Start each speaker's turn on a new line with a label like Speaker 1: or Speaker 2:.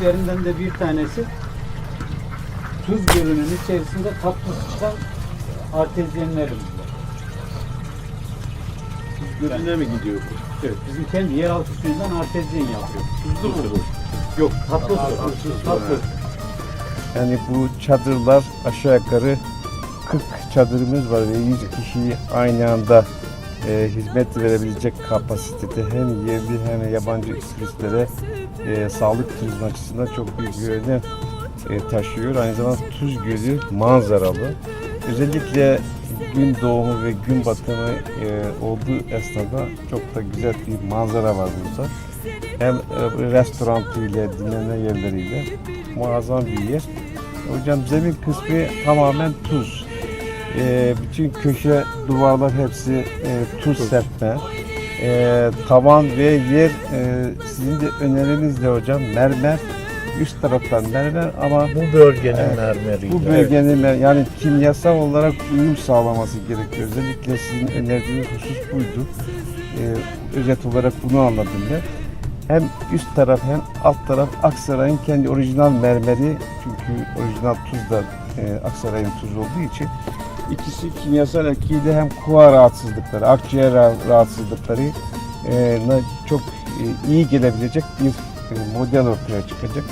Speaker 1: Özelliklerinden de bir tanesi tuz gölünün içerisinde tatlısı çıkan artezyenlerimiz var.
Speaker 2: Gölüne mi gidiyor bu?
Speaker 1: Evet, bizim kendi yeraltı suyundan artezyen yapıyor.
Speaker 2: Tuzlu mu bu?
Speaker 1: Yok, tatlı su. Tatlı.
Speaker 3: Yani bu çadırlar aşağı yukarı 40 çadırımız var ve 100 kişiyi aynı anda e, hizmet verebilecek kapasitede hem yerli hem yabancı turistlere e, sağlık turizmi açısından çok büyük bir önem e, taşıyor. Aynı zamanda Tuz Gölü manzaralı. Özellikle gün doğumu ve gün batımı e, olduğu esnada çok da güzel bir manzara var burada. Hem e, restorantıyla, dinlenme yerleriyle muazzam bir yer. Hocam zemin kısmı tamamen tuz. E, bütün köşe duvarlar hepsi e, tuz serpme. E, tavan ve yer e, sizin de öneriniz de hocam mermer üst taraftan mermer ama
Speaker 2: Bu bölgenin
Speaker 3: Evet.
Speaker 2: mermeriyle.
Speaker 3: bu bölgenin mer- yani kimyasal olarak uyum sağlaması gerekiyor. Özellikle sizin önerdiğiniz husus buydu. Ee, özet olarak bunu anladım ben. Hem üst taraf hem alt taraf Aksaray'ın kendi orijinal mermeri çünkü orijinal tuz da e, Aksaray'ın tuzu olduğu için ikisi kimyasal etkiyle hem kuva rahatsızlıkları, akciğer ra- rahatsızlıkları e, çok e, iyi gelebilecek bir e, model ortaya çıkacak.